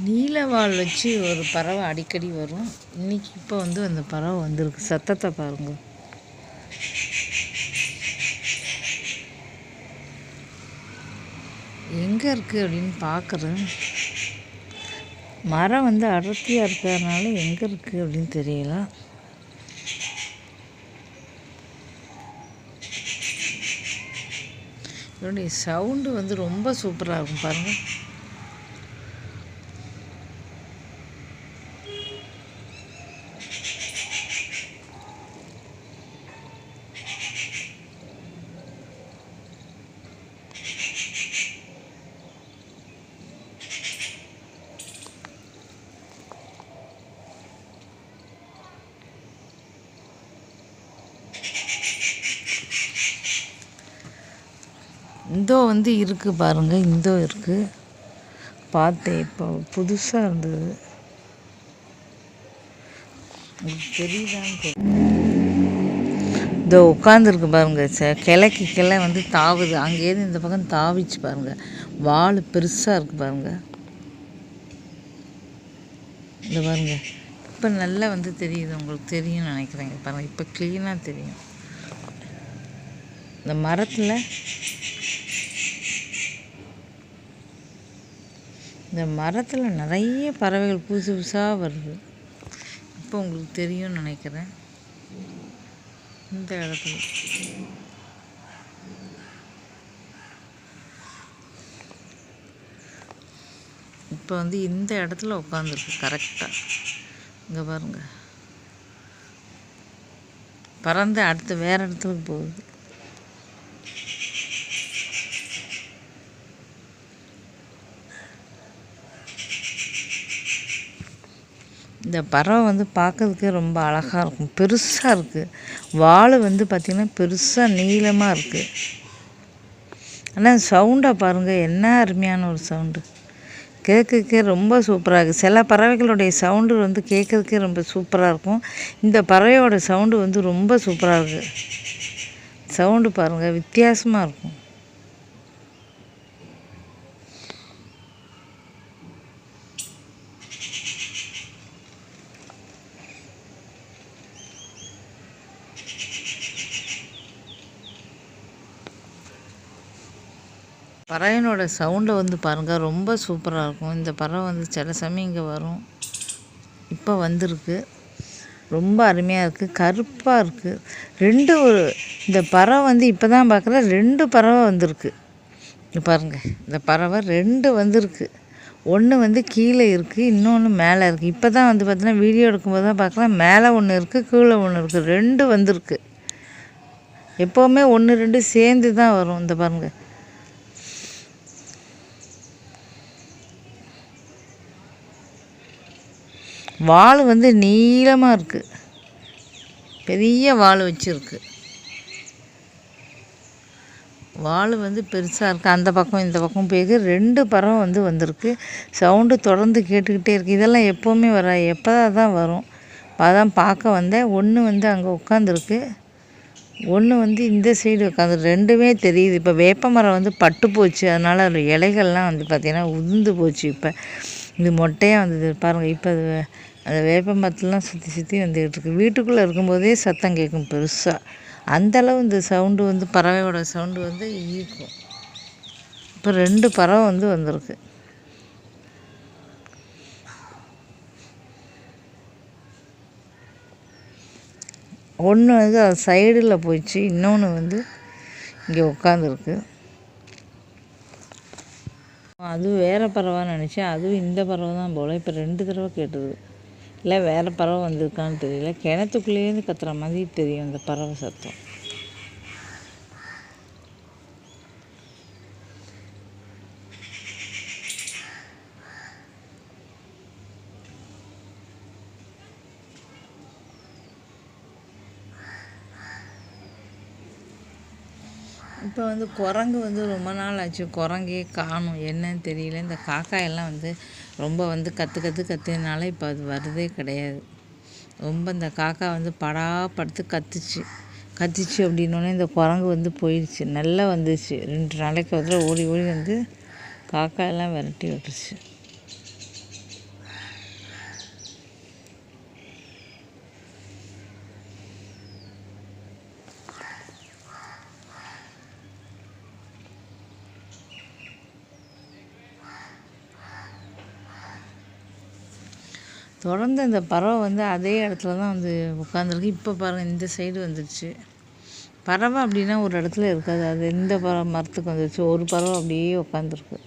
நீலவால் வச்சு ஒரு பறவை அடிக்கடி வரும். இன்னைக்கு இப்போ வந்து அந்த பறவை வந்திருக்கு. சத்தத்தை பாருங்க. எங்கே இருக்குது அப்படின்னு பார்க்குறேன் மரம் வந்து அடர்த்தியாக இருக்கிறதுனால எங்கே இருக்குது அப்படின்னு தெரியல. இதனுடைய சவுண்டு வந்து ரொம்ப சூப்பராக இருக்கும். பாருங்கள் இந்தோ வந்து இருக்குது பாருங்கள் இந்தோ இருக்குது பார்த்தேன் இப்போ புதுசாக இருந்தது. உங்களுக்கு தெரியுதான்னு இதோ உட்காந்துருக்கு பாருங்க ச கிளைக்கு கிளை வந்து தாவுது. அங்கேயிருந்து இந்த பக்கம் தாவிச்சு பாருங்க. வால் பெருசாக இருக்குது பாருங்க. இந்த பாருங்க. இப்போ நல்லா வந்து தெரியுது உங்களுக்கு தெரியும்னு நினைக்கிறேங்க பாருங்கள் இப்போ க்ளீனாக தெரியும். இந்த மரத்தில் இந்த மரத்தில் நிறைய பறவைகள் புதுசு புதுசாக வருது. இப்போ உங்களுக்கு தெரியும்னு நினைக்கிறேன். இந்த இடத்துல. இப்போ வந்து இந்த இடத்துல உட்காந்துருக்கு கரெக்டாக இங்கே பாருங்கள் பறந்து அடுத்து வேறு இடத்துக்கு போகுது. இந்த பறவை வந்து பார்க்கறதுக்கே ரொம்ப அழகாக இருக்கும். பெருசாக இருக்குது வால் வந்து பார்த்திங்கன்னா பெருசாக நீளமாக இருக்குது ஆனால் சவுண்டை பாருங்கள் என்ன அருமையான ஒரு சவுண்டு. கேட்கறதுக்கே ரொம்ப சூப்பராக இருக்குது சில பறவைகளுடைய சவுண்டு வந்து கேட்கறதுக்கே ரொம்ப சூப்பராக இருக்கும். இந்த பறவையோட சவுண்டு வந்து ரொம்ப சூப்பராக இருக்குது சவுண்டு பாருங்கள் வித்தியாசமாக இருக்கும். பறவையினோட சவுண்டை வந்து பாருங்கள் ரொம்ப சூப்பராக இருக்கும். இந்த பறவை வந்து சில சமயம் இங்கே வரும். இப்போ வந்திருக்கு. ரொம்ப அருமையாக இருக்குது கருப்பாக இருக்குது ரெண்டு ஒரு இந்த பறவை வந்து இப்போ தான் பார்க்குற ரெண்டு பறவை வந்திருக்கு. பாருங்கள் இந்த பறவை ரெண்டு வந்திருக்கு. ஒன்று வந்து கீழே இருக்குது இன்னொன்று மேலே இருக்குது இப்போ தான் வந்து பார்த்தீங்கன்னா வீடியோ எடுக்கும்போது தான் பார்க்கலாம் மேலே ஒன்று இருக்குது கீழே ஒன்று இருக்குது ரெண்டு வந்திருக்கு. எப்போவுமே ஒன்று ரெண்டு சேர்ந்து தான் வரும். இந்த பாருங்கள் வால் வந்து நீளமாக இருக்குது பெரிய வால் வச்சுருக்கு. வால் வந்து பெருசாக இருக்குது அந்த பக்கம் இந்த பக்கம் போயிருக்கு. ரெண்டு பறவை வந்து வந்திருக்கு. சவுண்டு தொடர்ந்து கேட்டுக்கிட்டே இருக்குது இதெல்லாம் எப்போவுமே வரா எப்போ தான் வரும். அதான் பார்க்க வந்தேன். ஒன்று வந்து அங்கே உட்காந்துருக்கு ஒன்று வந்து இந்த சைடு உட்காந்து ரெண்டுமே தெரியுது. இப்போ வேப்ப மரம் வந்து பட்டு போச்சு. அதனால் அதில் இலைகள்லாம் வந்து பார்த்திங்கன்னா உதிர்ந்து போச்சு இப்போ. இது மொட்டையாக வந்தது. பாருங்கள் இப்போ அது அந்த வேப்ப மரத்துலாம் சுற்றி சுற்றி வந்துக்கிட்டு இருக்கு. வீட்டுக்குள்ளே இருக்கும்போதே சத்தம் கேட்கும் பெருசாக அந்தளவு இந்த சவுண்டு வந்து பறவையோட சவுண்டு வந்து ஈர்க்கும். இப்போ ரெண்டு பறவை வந்து வந்திருக்கு. ஒன்று வந்து அது சைடில் போயிடுச்சு இன்னொன்று வந்து இங்கே உட்காந்துருக்கு அது வேறு பறவைன்னு நினச்சேன். அதுவும் இந்த பறவை தான் போல். இப்போ ரெண்டு தடவை கேட்டுது. இல்லை வேறு பறவை வந்திருக்கான்னு தெரியல. கிணத்துக்குள்ளேருந்து கத்துற மாதிரி தெரியும் அந்த பறவை சத்தம். இப்போ வந்து குரங்கு வந்து ரொம்ப நாள் ஆச்சு. குரங்கே காணும். என்னன்னு தெரியல. இந்த காக்காயெல்லாம் வந்து ரொம்ப வந்து கற்று கற்று கத்துனால இப்போ அது வருதே கிடையாது. ரொம்ப இந்த காக்கா வந்து படா படுத்து கத்துச்சு. கத்திச்சு அப்படின்னோடனே இந்த குரங்கு வந்து போயிடுச்சு. நல்லா வந்துச்சு. ரெண்டு நாளைக்கு ஒரு ஓடி ஓடி வந்து காக்கா எல்லாம் விரட்டி விட்டுருச்சு. தொடர்ந்து அந்த பறவை வந்து அதே இடத்துல தான் வந்து உட்காந்துருக்கு இப்போ பாருங்கள் இந்த சைடு வந்துடுச்சு பறவை அப்படின்னா ஒரு இடத்துல இருக்காது. அது எந்த பறவை மரத்துக்கு வந்துடுச்சு ஒரு பறவை அப்படியே உட்காந்துருக்கு